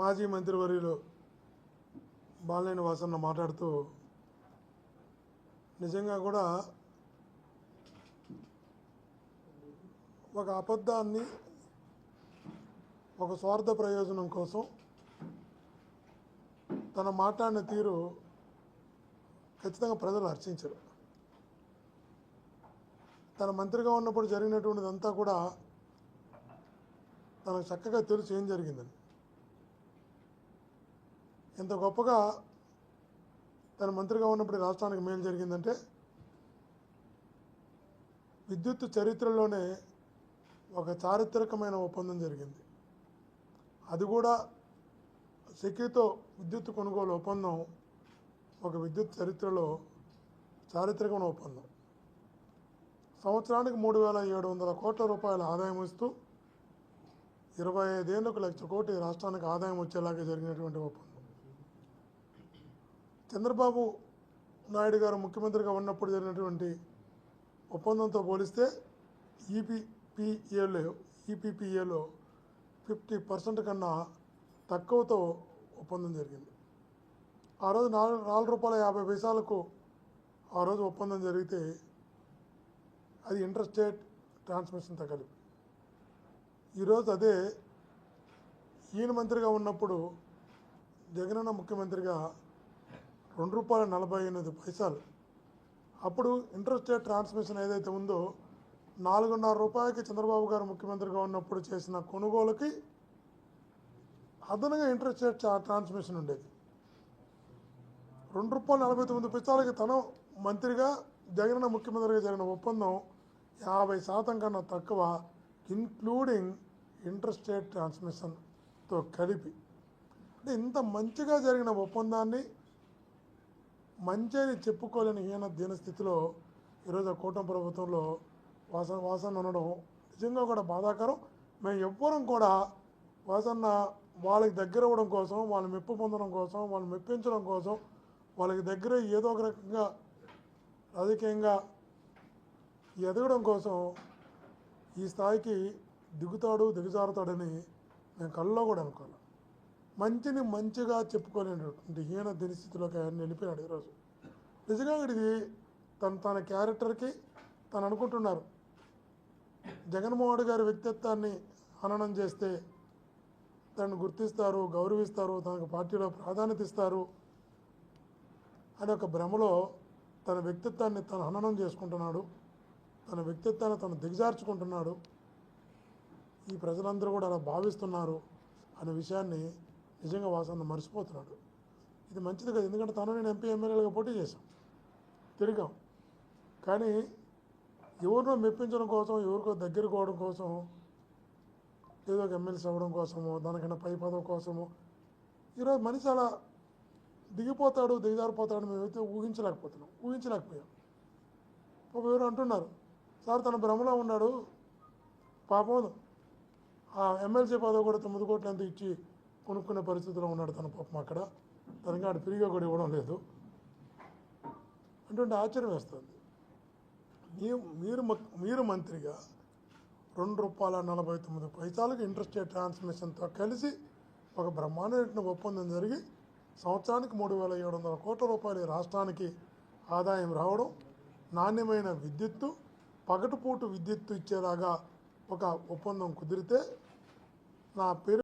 మాజీ మంత్రివర్యులు బాలినేని వాసన్న మాట్లాడుతూ నిజంగా కూడా ఒక అబద్ధాన్ని ఒక స్వార్థ ప్రయోజనం కోసం తన మాట్లాడిన తీరు ఖచ్చితంగా ప్రజలు హర్షించరు. తన మంత్రిగా ఉన్నప్పుడు జరిగినటువంటిదంతా కూడా తనకు చక్కగా తెలుసు ఏం జరిగిందని. ఎంత గొప్పగా తన మంత్రిగా ఉన్నప్పుడు రాష్ట్రానికి మేలు జరిగిందంటే విద్యుత్ చరిత్రలోనే ఒక చారిత్రకమైన ఒప్పందం జరిగింది. అది కూడా సెక్యూతో విద్యుత్ కొనుగోలు ఒప్పందం ఒక విద్యుత్ చరిత్రలో చారిత్రకమైన ఒప్పందం. సంవత్సరానికి మూడు వేల ఏడు వందల కోట్ల రూపాయల ఆదాయం ఇస్తూ ఇరవై ఐదేళ్ళకు లక్ష కోటి రాష్ట్రానికి ఆదాయం వచ్చేలాగా జరిగినటువంటి ఒప్పందం. చంద్రబాబు నాయుడు గారు ముఖ్యమంత్రిగా ఉన్నప్పుడు జరిగినటువంటి ఒప్పందంతో పోలిస్తే ఈపీపీఏలో ఈపీపీఏలో ఫిఫ్టీ పర్సెంట్ కన్నా తక్కువతో ఒప్పందం జరిగింది. ఆ రోజు నాలుగు నాలుగు రూపాయల యాభై పైసలకు ఆ రోజు ఒప్పందం జరిగితే అది ఇంటర్స్టేట్ ట్రాన్స్మిషన్తో కలిపి ఈరోజు అదే ఈయన మంత్రిగా ఉన్నప్పుడు జగనన్న ముఖ్యమంత్రిగా రెండు రూపాయల నలభై ఎనిమిది పైసలు. అప్పుడు ఇంటర్స్టేట్ ట్రాన్స్మిషన్ ఏదైతే ఉందో నాలుగున్నర రూపాయలకి చంద్రబాబు గారు ముఖ్యమంత్రిగా ఉన్నప్పుడు చేసిన కొనుగోలుకి అదనంగా ఇంటర్స్టేట్ ట్రాన్స్మిషన్ ఉండేది. రెండు రూపాయల నలభై తొమ్మిది పైసలకి తను మంత్రిగా జగనన్న ముఖ్యమంత్రిగా జరిగిన ఒప్పందం యాభై శాతం కన్నా తక్కువ ఇన్క్లూడింగ్ ఇంటర్స్టేట్ ట్రాన్స్మిషన్తో కలిపి. అంటే ఇంత మంచిగా జరిగిన ఒప్పందాన్ని మంచి అని చెప్పుకోలేని హీన దీన స్థితిలో ఈరోజు ఆ కూటమి ప్రభుత్వంలో వాసన వాసన ఉండడం నిజంగా కూడా బాధాకరం. మేము ఎవ్వరం కూడా వాసన్న వాళ్ళకి దగ్గర అవ్వడం కోసం వాళ్ళని మెప్పు పొందడం కోసం వాళ్ళని మెప్పించడం కోసం వాళ్ళకి దగ్గర ఏదో ఒక రకంగా రాజకీయంగా ఎదగడం కోసం ఈ స్థాయికి దిగుతాడు దిగజారుతాడని మేము కళ్ళలో కూడా అనుకోవాలి మంచిని మంచిగా చెప్పుకోలేనటువంటి హీన దినస్థితిలోకి ఆయన వెళ్ళిపోయాడు ఈరోజు. నిజంగా ఇది తన తన క్యారెక్టర్కి తను అనుకుంటున్నారు. జగన్మోహన్ గారి వ్యక్తిత్వాన్ని హననం చేస్తే తనను గుర్తిస్తారు గౌరవిస్తారు తనకు పార్టీలో ప్రాధాన్యత ఇస్తారు అనే ఒక భ్రమలో తన వ్యక్తిత్వాన్ని తను హననం చేసుకుంటున్నాడు. తన వ్యక్తిత్వాన్ని తను దిగజార్చుకుంటున్నాడు. ఈ ప్రజలందరూ కూడా అలా భావిస్తున్నారు అనే విషయాన్ని నిజంగా వాసన మర్చిపోతున్నాడు ఇది మంచిది కదా ఎందుకంటే తను నేను ఎంపీ ఎమ్మెల్యేలుగా పోటీ చేశాం. తిరిగాం. కానీ ఎవరినో మెప్పించడం కోసం ఎవరికో దగ్గర కోవడం కోసం ఏదో ఒక ఎమ్మెల్సీ అవ్వడం కోసమో దానికన్నా పై పదవి కోసమో ఈరోజు మనిషి అలా దిగిపోతాడు దిగజారిపోతాడు మేమైతే ఊహించలేకపోతున్నాం. ఊహించలేకపోయాం. ఒక ఎవరు అంటున్నారు సార్ తన భ్రమలో ఉన్నాడు. పాపం ఆ ఎమ్మెల్సీ పదవి కూడా తొమ్మిది కోట్లు ఎంత ఇచ్చి కొనుక్కునే పరిస్థితిలో ఉన్నాడు తన పాపం అక్కడ. తనకి ఆడు ఫ్రీగా కూడా ఇవ్వడం లేదు. అంటుంటే ఆశ్చర్యం వేస్తుంది. మీరు మీరు మీరు మంత్రిగా రెండు రూపాయల నలభై తొమ్మిది పైసాలకు ఇంట్రెస్ట్ ట్రాన్స్మిషన్తో కలిసి ఒక బ్రహ్మాండమైన ఒప్పందం జరిగి సంవత్సరానికి మూడు వేల ఏడు వందల కోట్ల రూపాయలు రాష్ట్రానికి ఆదాయం రావడం నాణ్యమైన విద్యుత్తు పగటిపూట విద్యుత్తు ఇచ్చేలాగా ఒక ఒప్పందం కుదిరితే నా పేరు